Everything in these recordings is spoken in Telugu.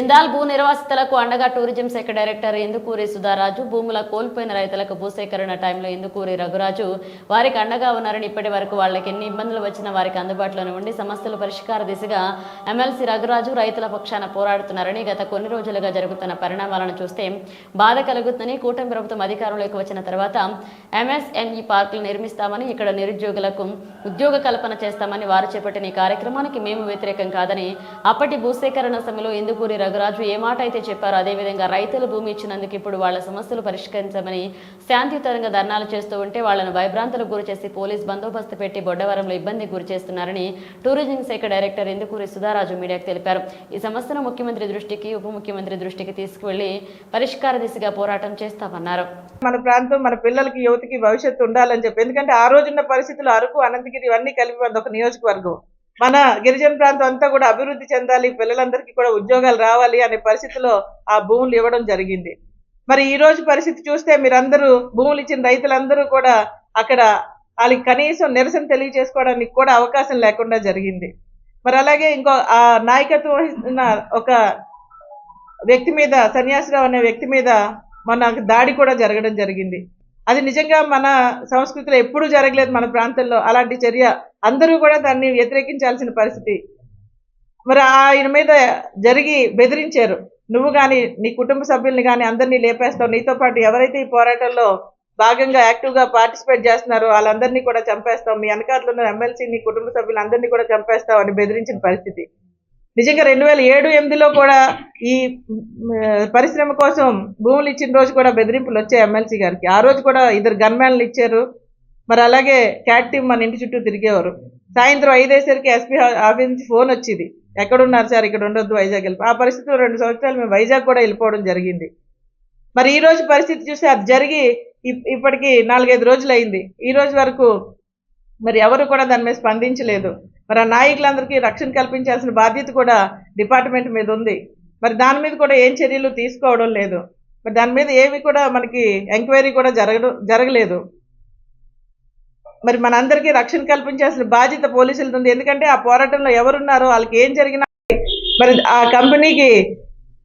జిందాల్ భూ నిర్వాసితులకు అండగా టూరిజం శాఖ డైరెక్టర్ ఎందుకూరి సుధారాజు భూముల కోల్పోయిన రైతులకు భూసేకరణ టైంలో ఎందుకూరి రఘురాజు వారికి అండగా ఉన్నారని ఇప్పటి వరకు వాళ్ళకి ఎన్ని ఇబ్బందులు వచ్చినా వారికి అందుబాటులోనే ఉండి సమస్యల పరిష్కార దిశగా ఎమ్మెల్సీ రఘురాజు రైతుల పక్షాన పోరాడుతున్నారని గత కొన్ని రోజులుగా జరుగుతున్న పరిణామాలను చూస్తే బాధ కలుగుతుందని కూటమి ప్రభుత్వం అధికారంలోకి వచ్చిన తర్వాత ఎంఎస్ఎన్ఈ పార్కులు నిర్మిస్తామని ఇక్కడ నిరుద్యోగులకు ఉద్యోగ కల్పన చేస్తామని వారు చేపట్టిన ఈ కార్యక్రమానికి మేము వ్యతిరేకం కాదని అప్పటి భూసేకరణ సమయంలో ఎందుకూరి రఘురాజు ఏ మాట అయితే చెప్పారో అదేవిధంగా రైతులు భూమి ఇచ్చినందుకు ఇప్పుడు వాళ్ళ సమస్యలు పరిష్కరించమని శాంతియుతంగా ధర్నాలు చేస్తూ ఉంటే వాళ్ళను భయభ్రాంతులకు గురి చేసి పోలీస్ బందోబస్తు పెట్టి బొడ్డవరంలో ఇబ్బందికి గురి చేస్తున్నారని టూరిజం శాఖ డైరెక్టర్ ఇందుకూరి సుధారాజు మీడియాకు తెలిపారు. ఈ సమస్యను ముఖ్యమంత్రి దృష్టికి ఉప ముఖ్యమంత్రి దృష్టికి తీసుకువెళ్ళి పరిష్కార దిశగా పోరాటం చేస్తామన్నారు. మన ప్రాంతం మన పిల్లలకి యువతకి భవిష్యత్తు ఉండాలని చెప్పి. ఎందుకంటే ఆ రోజున్న పరిస్థితులు అరకు అనంతగిరి ఇవన్నీ కలిపి ఒక నియోజకవర్గం. మన గిరిజన ప్రాంతం అంతా కూడా అభివృద్ధి చెందాలి పిల్లలందరికీ కూడా ఉద్యోగాలు రావాలి అనే పరిస్థితిలో ఆ భూములు ఇవ్వడం జరిగింది. మరి ఈ రోజు పరిస్థితి చూస్తే మీరందరూ భూములు ఇచ్చిన రైతులందరూ కూడా అక్కడ వాళ్ళకి కనీసం నిరసన తెలియజేసుకోవడానికి కూడా అవకాశం లేకుండా జరిగింది. మరి అలాగే ఇంకో ఆ నాయకత్వం వహిస్తున్న ఒక వ్యక్తి మీద సన్యాసిరావు అనే వ్యక్తి మీద మన దాడి కూడా జరగడం జరిగింది. అది నిజంగా మన సంస్కృతిలో ఎప్పుడూ జరగలేదు మన ప్రాంతంలో. అలాంటి చర్య అందరూ కూడా దాన్ని వ్యతిరేకించాల్సిన పరిస్థితి. మరి ఆయన మీద జరిగి బెదిరించారు. నువ్వు కానీ నీ కుటుంబ సభ్యుల్ని కానీ అందరినీ లేపేస్తావు. నీతో పాటు ఎవరైతే ఈ పోరాటంలో భాగంగా యాక్టివ్గా పార్టిసిపేట్ చేస్తున్నారో వాళ్ళందరినీ కూడా చంపేస్తాం మీ వెనకాతలో ఉన్న ఎమ్మెల్సీ నీ కుటుంబ సభ్యులందరినీ కూడా చంపేస్తావు అని బెదిరించిన పరిస్థితి. నిజంగా రెండు వేల ఏడు ఎనిమిదిలో కూడా ఈ పరిశ్రమ కోసం భూములు ఇచ్చిన రోజు కూడా బెదిరింపులు వచ్చాయి ఎమ్మెల్సీ గారికి. ఆ రోజు కూడా ఇద్దరు గన్మ్యాన్లు ఇచ్చారు. మరి అలాగే క్యాట్ టీమ్ మన ఇంటి చుట్టూ తిరిగేవారు. సాయంత్రం ఐదేసరికి ఎస్పీ ఆఫీస్ నుంచి ఫోన్ వచ్చింది. ఎక్కడున్నారు సార్? ఇక్కడ ఉండొద్దు వైజాగ్ వెళ్ళి ఆ పరిస్థితిలో రెండు సంవత్సరాలు మేము వైజాగ్ కూడా వెళ్ళిపోవడం జరిగింది. మరి ఈ రోజు పరిస్థితి చూస్తే అది జరిగి ఇప్- ఇప్పటికి నాలుగైదు రోజులు అయింది. ఈ రోజు వరకు మరి ఎవరు కూడా దాని మీద స్పందించలేదు. మరి ఆ నాయకులందరికీ రక్షణ కల్పించాల్సిన బాధ్యత కూడా డిపార్ట్మెంట్ మీద ఉంది. మరి దాని మీద కూడా ఏం చర్యలు తీసుకోవడం లేదు. మరి దాని మీద ఏవి కూడా మనకి ఎంక్వైరీ కూడా జరగడం జరగలేదు. మరి మనందరికీ రక్షణ కల్పించాల్సిన బాధ్యత పోలీసులది ఉంది. ఎందుకంటే ఆ పోరాటంలో ఎవరున్నారో వాళ్ళకి ఏం జరిగినా మరి ఆ కంపెనీకి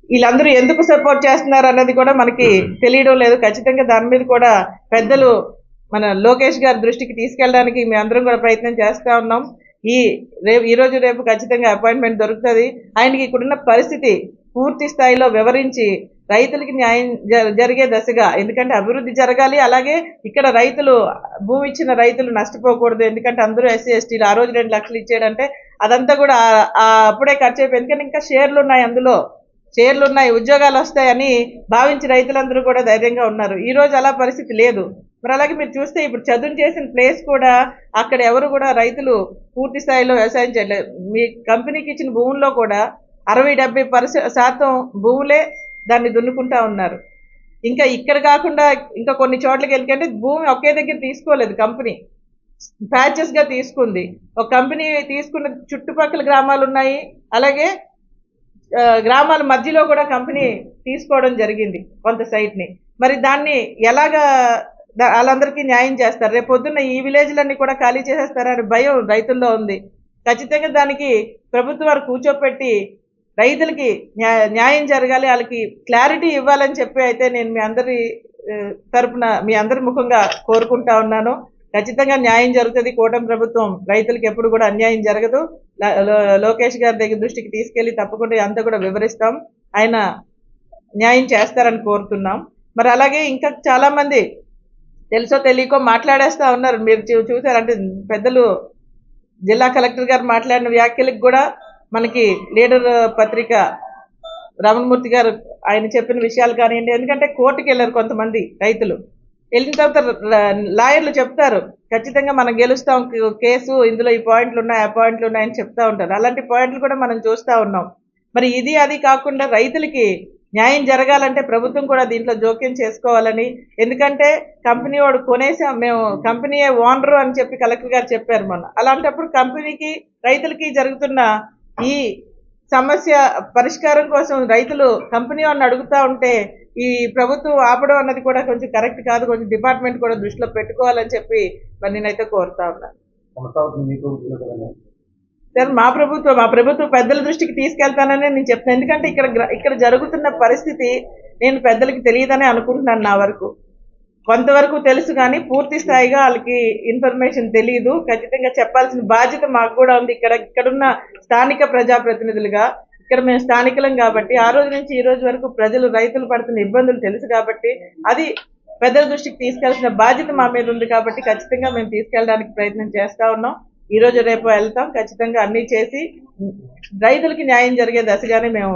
వీళ్ళందరూ ఎందుకు సపోర్ట్ చేస్తున్నారు అన్నది కూడా మనకి తెలియడం లేదు. ఖచ్చితంగా దాని మీద కూడా పెద్దలు మన లోకేష్ గారి దృష్టికి తీసుకెళ్ళడానికి మేము అందరం కూడా ప్రయత్నం చేస్తూ ఉన్నాం. ఈ రేపు ఈ రోజు రేపు ఖచ్చితంగా అపాయింట్మెంట్ దొరుకుతుంది. ఆయనకి ఇక్కడున్న పరిస్థితి పూర్తి స్థాయిలో వివరించి రైతులకి న్యాయం జ- జరిగే దశగా. ఎందుకంటే అభివృద్ధి జరగాలి అలాగే ఇక్కడ రైతులు భూమి ఇచ్చిన రైతులు నష్టపోకూడదు. ఎందుకంటే అందరూ ఎస్సీ ఎస్టీలు. ఆ రోజు రెండు లక్షలు ఇచ్చాడంటే అదంతా కూడా అప్పుడే ఖర్చు అయిపోయింది. ఎందుకంటే ఇంకా షేర్లు ఉన్నాయి అందులో. షేర్లు ఉన్నాయి ఉద్యోగాలు వస్తాయని భావించి రైతులందరూ కూడా ధైర్యంగా ఉన్నారు. ఈ రోజు అలా పరిస్థితి లేదు. మరి అలాగే మీరు చూస్తే ఇప్పుడు చదువు చేసిన ప్లేస్ కూడా అక్కడ ఎవరు కూడా రైతులు పూర్తి స్థాయిలో వ్యవసాయం చేయలేదు మీ కంపెనీకి ఇచ్చిన భూముల్లో కూడా అరవై డెబ్బై పర్సె శాతం భూములే దాన్ని దున్నుకుంటా ఉన్నారు. ఇంకా ఇక్కడ కాకుండా ఇంకా కొన్ని చోట్లకి వెళ్ళకంటే భూమి ఒకే దగ్గర తీసుకోలేదు కంపెనీ. ప్యాచెస్గా తీసుకుంది. ఒక కంపెనీ తీసుకున్న చుట్టుపక్కల గ్రామాలు ఉన్నాయి. అలాగే గ్రామాల మధ్యలో కూడా కంపెనీ తీసుకోవడం జరిగింది కొంత సైట్ని. మరి దాన్ని ఎలాగా వాళ్ళందరికీ న్యాయం చేస్తారు? రేపు పొద్దున్న ఈ విలేజ్లన్నీ కూడా ఖాళీ చేసేస్తారని భయం రైతుల్లో ఉంది. ఖచ్చితంగా దానికి ప్రభుత్వం వారు కూర్చోపెట్టి రైతులకి న్యాయం జరగాలి వాళ్ళకి క్లారిటీ ఇవ్వాలని చెప్పి అయితే నేను మీ అందరి తరపున మీ అందరి ముఖంగా కోరుకుంటా ఉన్నాను. ఖచ్చితంగా న్యాయం జరుగుతుంది. కూటమి ప్రభుత్వం రైతులకు ఎప్పుడు కూడా అన్యాయం జరగదు. లో- లోకేష్ గారి దగ్గర దృష్టికి తీసుకెళ్ళి తప్పకుండా అంతా కూడా వివరిస్తాం. ఆయన న్యాయం చేస్తారని కోరుతున్నాం. మరి అలాగే ఇంకా చాలామంది తెలుసో తెలియకో మాట్లాడేస్తా ఉన్నారు. మీరు చూ- చూసారంటే పెద్దలు జిల్లా కలెక్టర్ గారు మాట్లాడిన వ్యాఖ్యలకు కూడా మనకి లీడర్ పత్రిక రమణమూర్తి గారు ఆయన చెప్పిన విషయాలు కానివ్వండి ఎందుకంటే కోర్టుకి వెళ్ళారు కొంతమంది రైతులు. వెళ్ళిన తర్వాత లాయర్లు చెప్తారు ఖచ్చితంగా మనం గెలుస్తాం కేసు ఇందులో ఈ పాయింట్లు ఉన్నాయి ఆ పాయింట్లు ఉన్నాయని చెప్తా ఉంటారు. అలాంటి పాయింట్లు కూడా మనం చూస్తూ ఉన్నాం. మరి ఇది అది కాకుండా రైతులకి న్యాయం జరగాలంటే ప్రభుత్వం కూడా దీంట్లో జోక్యం చేసుకోవాలని ఎందుకంటే కంపెనీ వాడు కొనేసాం మేము కంపెనీయే ఓనరు అని చెప్పి కలెక్టర్ గారు చెప్పారు మొన్న. అలాంటప్పుడు కంపెనీకి రైతులకి జరుగుతున్న ఈ సమస్య పరిష్కారం కోసం రైతులు కంపెనీ వాడిని అడుగుతా ఉంటే ఈ ప్రభుత్వం ఆపడం అన్నది కూడా కొంచెం కరెక్ట్ కాదు. కొంచెం డిపార్ట్మెంట్ కూడా దృష్టిలో పెట్టుకోవాలని చెప్పి మరి నేనైతే కోరుతా ఉన్నాను సార్ మా ప్రభుత్వం మా ప్రభుత్వం పెద్దల దృష్టికి తీసుకెళ్తానని నేను చెప్తాను ఎందుకంటే ఇక్కడ ఇక్కడ జరుగుతున్న పరిస్థితి నేను పెద్దలకి తెలియదని అనుకుంటున్నాను నా వరకు. కొంతవరకు తెలుసు కానీ పూర్తి స్థాయిగా వాళ్ళకి ఇన్ఫర్మేషన్ తెలియదు ఖచ్చితంగా చెప్పాల్సిన బాధ్యత మాకు కూడా ఉంది. ఇక్కడ ఇక్కడున్న స్థానిక ప్రజాప్రతినిధులుగా ఇక్కడ మేము స్థానికులం కాబట్టి ఆ రోజు నుంచి ఈ రోజు వరకు ప్రజలు రైతులు పడుతున్న ఇబ్బందులు తెలుసు కాబట్టి అది పెద్దల దృష్టికి తీసుకెళ్ళాల్సిన బాధ్యత మా మీద ఉంది కాబట్టి ఖచ్చితంగా మేము తీసుకెళ్ళడానికి ప్రయత్నం చేస్తూ ఉన్నాం. ఈ రోజు రేపు వెళ్తాం. ఖచ్చితంగా అన్నీ చేసి రైతులకి న్యాయం జరిగే దశగానే మేము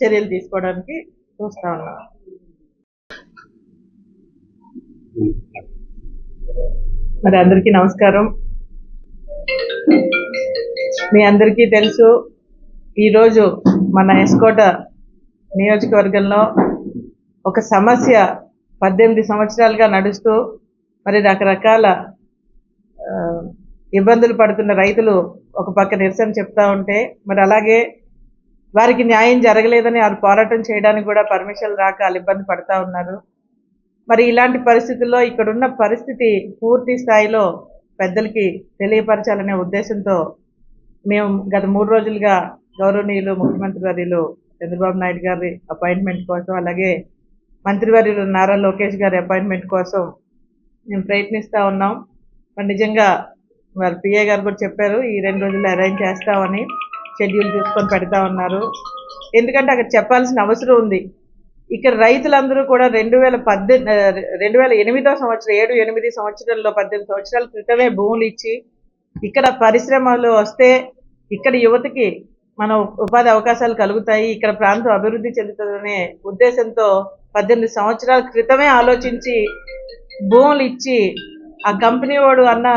చర్యలు తీసుకోవడానికి చూస్తా ఉన్నాం. మరి అందరికీ నమస్కారం. మీ అందరికీ తెలుసు ఈరోజు మన ఎస్కోట నియోజకవర్గంలో ఒక సమస్య పద్దెనిమిది సంవత్సరాలుగా నడుస్తూ మరి రకరకాల ఇబ్బందులు పడుతున్న రైతులు ఒక పక్క నిరసన చెప్తా ఉంటే మరి అలాగే వారికి న్యాయం జరగలేదని వారు పోరాటం చేయడానికి కూడా పర్మిషన్ రాక వాళ్ళు ఇబ్బంది పడతా ఉన్నారు. మరి ఇలాంటి పరిస్థితుల్లో ఇక్కడున్న పరిస్థితి పూర్తి స్థాయిలో పెద్దలకి తెలియపరచాలనే ఉద్దేశంతో మేము గత మూడు రోజులుగా గౌరవనీయులు ముఖ్యమంత్రి వర్యులు చంద్రబాబు నాయుడు గారి అపాయింట్మెంట్ కోసం అలాగే మంత్రివర్యులు నారా లోకేష్ గారి అపాయింట్మెంట్ కోసం మేము ప్రయత్నిస్తూ ఉన్నాం. మరి నిజంగా వారి పిఏ గారు కూడా చెప్పారు ఈ రెండు రోజులు అరేంజ్ చేస్తామని షెడ్యూల్ చూసుకొని పెడతా ఉన్నారు. ఎందుకంటే అక్కడ చెప్పాల్సిన అవసరం ఉంది. ఇక్కడ రైతులందరూ కూడా రెండు వేల పద్దెనిమిది రెండు వేల ఎనిమిదో సంవత్సరం ఏడు ఎనిమిది సంవత్సరంలో పద్దెనిమిది సంవత్సరాల క్రితమే భూములు ఇచ్చి ఇక్కడ పరిశ్రమలు వస్తే ఇక్కడ యువతకి మన ఉపాధి అవకాశాలు కలుగుతాయి ఇక్కడ ప్రాంతం అభివృద్ధి చెందుతుందనే ఉద్దేశంతో పద్దెనిమిది సంవత్సరాల క్రితమే ఆలోచించి భూములు ఇచ్చి ఆ కంపెనీ వాడు అన్న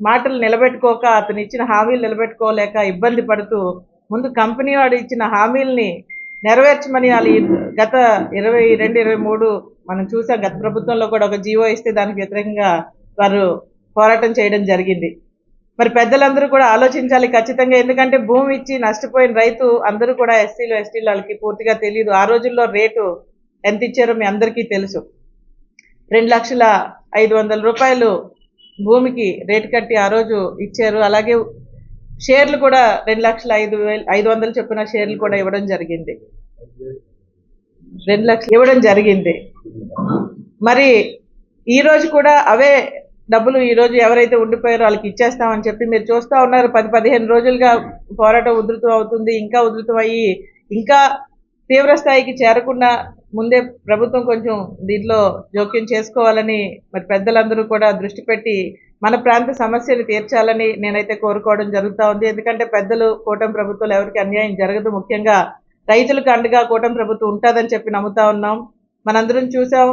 మాటలు నిలబెట్టుకోక అతను ఇచ్చిన హామీలు నిలబెట్టుకోలేక ఇబ్బంది పడుతూ ముందు కంపెనీ వాడు ఇచ్చిన హామీల్ని నెరవేర్చమని వాళ్ళు గత ఇరవై రెండు ఇరవై మూడు మనం చూసాం గత ప్రభుత్వంలో కూడా ఒక జీవో ఇస్తే దానికి వ్యతిరేకంగా వారు పోరాటం చేయడం జరిగింది. మరి పెద్దలందరూ కూడా ఆలోచించాలి ఖచ్చితంగా. ఎందుకంటే భూమి ఇచ్చి నష్టపోయిన రైతు అందరూ కూడా ఎస్సీలు ఎస్టీలు వాళ్ళకి పూర్తిగా తెలియదు ఆ రోజుల్లో రేటు ఎంత ఇచ్చారో మీ అందరికీ తెలుసు. రెండు లక్షల ఐదు వందల రూపాయలు భూమికి రేటు కట్టి ఆ రోజు ఇచ్చారు. అలాగే షేర్లు కూడా రెండు లక్షల ఐదు వేలు ఐదు వందలు చెప్పిన షేర్లు కూడా ఇవ్వడం జరిగింది. రెండు లక్షలు ఇవ్వడం జరిగింది. మరి ఈరోజు కూడా అవే డబ్బులు ఈరోజు ఎవరైతే ఉండిపోయారో వాళ్ళకి ఇచ్చేస్తామని చెప్పి మీరు చూస్తూ ఉన్నారు. పది పదిహేను రోజులుగా పోరాటం ఉధృతం అవుతుంది ఇంకా ఉధృతం అయ్యి ఇంకా తీవ్ర స్థాయికి చేరకుండా ముందే ప్రభుత్వం కొంచెం దీంట్లో జోక్యం చేసుకోవాలని మరి పెద్దలందరూ కూడా దృష్టి పెట్టి మన ప్రాంత సమస్యలు తీర్చాలని నేనైతే కోరుకోవడం జరుగుతూ ఉంది. ఎందుకంటే పెద్దలు కూటమి ప్రభుత్వాలు ఎవరికి అన్యాయం జరగదు. ముఖ్యంగా రైతులకు అండగా కూటమి ప్రభుత్వం ఉంటుందని చెప్పి నమ్ముతా ఉన్నాం. మనందరం చూసాం.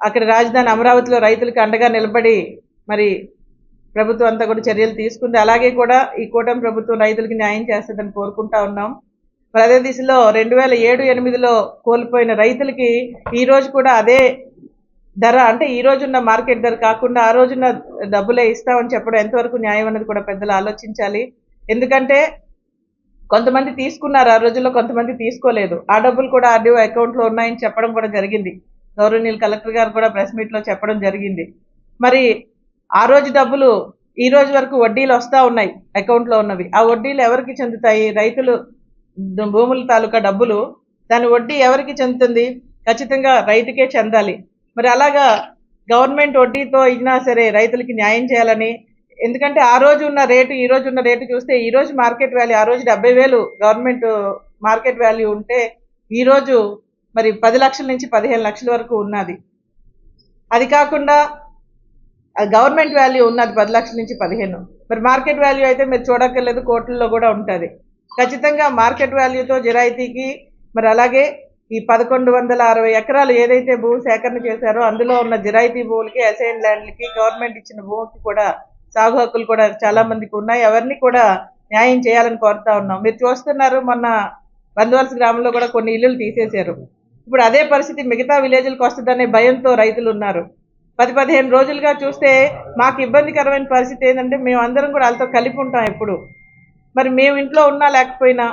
అక్కడ రాజధాని అమరావతిలో రైతులకు అండగా నిలబడి మరి ప్రభుత్వం అంతా కూడా చర్యలు తీసుకుంది. అలాగే కూడా ఈ కూటమి ప్రభుత్వం రైతులకు న్యాయం చేస్తుందని కోరుకుంటా ఉన్నాం. మరి అదే దిశలో రెండు వేల ఏడు ఎనిమిదిలో కోల్పోయిన రైతులకి ఈరోజు కూడా అదే ధర అంటే ఈ రోజున్న మార్కెట్ ధర కాకుండా ఆ రోజున్న డబ్బులే ఇస్తామని చెప్పడం ఎంతవరకు న్యాయం అన్నది కూడా పెద్దలు ఆలోచించాలి. ఎందుకంటే కొంతమంది తీసుకున్నారు ఆ రోజుల్లో కొంతమంది తీసుకోలేదు. ఆ డబ్బులు కూడా ఆర్డీఓ అకౌంట్లో ఉన్నాయని చెప్పడం కూడా జరిగింది. గౌరవనీయులు కలెక్టర్ గారు కూడా ప్రెస్ మీట్లో చెప్పడం జరిగింది. మరి ఆ రోజు డబ్బులు ఈ రోజు వరకు వడ్డీలు వస్తూ ఉన్నాయి అకౌంట్లో ఉన్నవి. ఆ వడ్డీలు ఎవరికి చెందుతాయి? రైతులు భూముల తాలూకా డబ్బులు దాని వడ్డీ ఎవరికి చెందుతుంది? ఖచ్చితంగా రైతుకే చెందాలి. మరి అలాగా గవర్నమెంట్ వడ్డీతో అయినా సరే రైతులకి న్యాయం చేయాలని ఎందుకంటే ఆ రోజు ఉన్న రేటు ఈ రోజు ఉన్న రేటు చూస్తే ఈ రోజు మార్కెట్ వాల్యూ ఆ రోజు డెబ్బై వేలు గవర్నమెంట్ మార్కెట్ వాల్యూ ఉంటే ఈరోజు మరి పది లక్షల నుంచి పదిహేను లక్షల వరకు ఉన్నది. అది కాకుండా గవర్నమెంట్ వాల్యూ ఉన్నది పది లక్షల నుంచి పదిహేను. మరి మార్కెట్ వాల్యూ అయితే మీరు చూడక్కర్లేదు కోట్లలో కూడా ఉంటుంది. ఖచ్చితంగా మార్కెట్ వాల్యూతో జిరాయితీకి మరి అలాగే ఈ పదకొండు వందల అరవై ఎకరాలు ఏదైతే భూ సేకరణ చేశారో అందులో ఉన్న జిరాయితీ భూములకి అసైన్ ల్యాండ్లకి గవర్నమెంట్ ఇచ్చిన భూమికి కూడా సాగు హక్కులు కూడా చాలా మందికి ఉన్నాయి. ఎవరిని కూడా న్యాయం చేయాలని కోరుతా ఉన్నాం. మీరు చూస్తున్నారు మొన్న బందవలస గ్రామంలో కూడా కొన్ని ఇల్లులు తీసేశారు. ఇప్పుడు అదే పరిస్థితి మిగతా విలేజ్లకు వస్తుందనే భయంతో రైతులు ఉన్నారు. పది పదిహేను రోజులుగా చూస్తే మాకు ఇబ్బందికరమైన పరిస్థితి ఏంటంటే మేము అందరం కూడా వాళ్ళతో కలిపి ఉంటాం ఎప్పుడు. మరి మేము ఇంట్లో ఉన్నా లేకపోయినా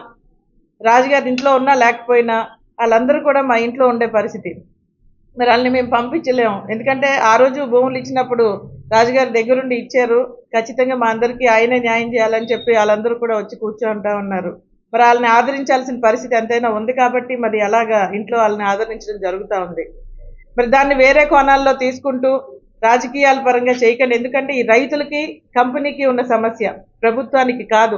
రాజుగారి ఇంట్లో ఉన్నా లేకపోయినా వాళ్ళందరూ కూడా మా ఇంట్లో ఉండే పరిస్థితి. మరి వాళ్ళని మేము పంపించలేము. ఎందుకంటే ఆ రోజు భూములు ఇచ్చినప్పుడు రాజుగారి దగ్గరుండి ఇచ్చారు. ఖచ్చితంగా మా అందరికీ ఆయనే న్యాయం చేయాలని చెప్పి వాళ్ళందరూ కూడా వచ్చి కూర్చోంటా ఉన్నారు. మరి వాళ్ళని ఆదరించాల్సిన పరిస్థితి ఎంతైనా ఉంది కాబట్టి మరి అలాగా ఇంట్లో వాళ్ళని ఆదరించడం జరుగుతూ ఉంది. మరి దాన్ని వేరే కోణాల్లో తీసుకుంటూ రాజకీయాల పరంగా చేయకండి. ఎందుకంటే ఈ రైతులకి కంపెనీకి ఉన్న సమస్య ప్రభుత్వానికి కాదు.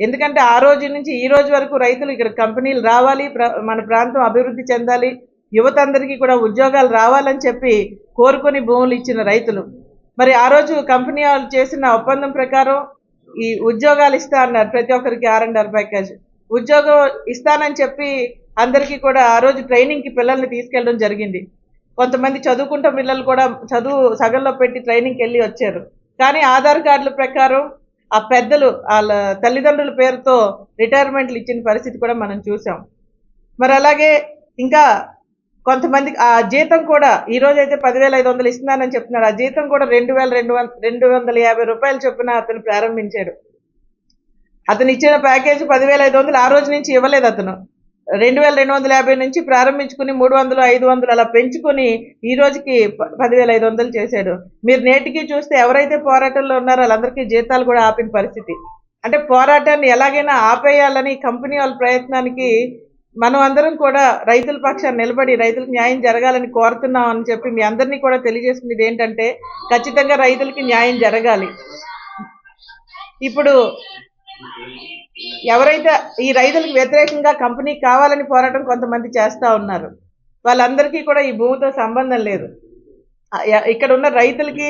ఎందుకంటే ఆ రోజు నుంచి ఈ రోజు వరకు రైతులు ఇక్కడ కంపెనీలు రావాలి మన ప్రాంతం అభివృద్ధి చెందాలి యువత అందరికీ కూడా ఉద్యోగాలు రావాలని చెప్పి కోరుకొని భూములు ఇచ్చిన రైతులు. మరి ఆ రోజు కంపెనీ వాళ్ళు చేసిన ఒప్పందం ప్రకారం ఈ ఉద్యోగాలు ఇస్తా అన్నారు ప్రతి ఒక్కరికి ఆర్ అండ్ ఆర్ ప్యాకేజ్. ఉద్యోగం ఇస్తానని చెప్పి అందరికీ కూడా ఆ రోజు ట్రైనింగ్కి పిల్లల్ని తీసుకెళ్ళడం జరిగింది. కొంతమంది చదువుకుంటే పిల్లలు కూడా చదువు సగంలో పెట్టి ట్రైనింగ్కి వెళ్ళి వచ్చారు. కానీ ఆధార్ కార్డుల ప్రకారం ఆ పెద్దలు వాళ్ళ తల్లిదండ్రుల పేరుతో రిటైర్మెంట్లు ఇచ్చిన పరిస్థితి కూడా మనం చూసాం మరి అలాగే ఇంకా కొంతమంది ఆ జీతం కూడా ఈ రోజు అయితే పదివేల ఐదు వందలు ఇస్తున్నానని చెప్తున్నాడు. ఆ జీతం కూడా రెండు వేల రెండు వంద రెండు వందల యాభై రూపాయలు చొప్పున అతను ప్రారంభించాడు. అతను ఇచ్చిన ప్యాకేజ్ పదివేల ఐదు వందలు ఆ రోజు నుంచి ఇవ్వలేదు అతను. రెండు వేల రెండు వందల యాభై నుంచి ప్రారంభించుకుని మూడు వందలు ఐదు వందలు అలా పెంచుకుని ఈ రోజుకి ప- పదివేల ఐదు వందలు చేశాడు. మీరు నేటికి చూస్తే ఎవరైతే పోరాటంలో ఉన్నారో వాళ్ళందరికీ జీతాలు కూడా ఆపిన పరిస్థితి. అంటే పోరాటాన్ని ఎలాగైనా ఆపేయాలని కంపెనీ వాళ్ళ ప్రయత్నానికి మనం అందరం కూడా రైతుల పక్షాన్ని నిలబడి రైతులకు న్యాయం జరగాలని కోరుతున్నాం అని చెప్పి మీ అందరినీ కూడా తెలియజేసుకునేది ఏంటంటే ఖచ్చితంగా రైతులకి న్యాయం జరగాలి. ఇప్పుడు ఎవరైతే ఈ రైతులకు వ్యతిరేకంగా కంపెనీ కావాలని పోరాటం కొంతమంది చేస్తా ఉన్నారు. వాళ్ళందరికీ కూడా ఈ భూమితో సంబంధం లేదు. ఇక్కడ ఉన్న రైతులకి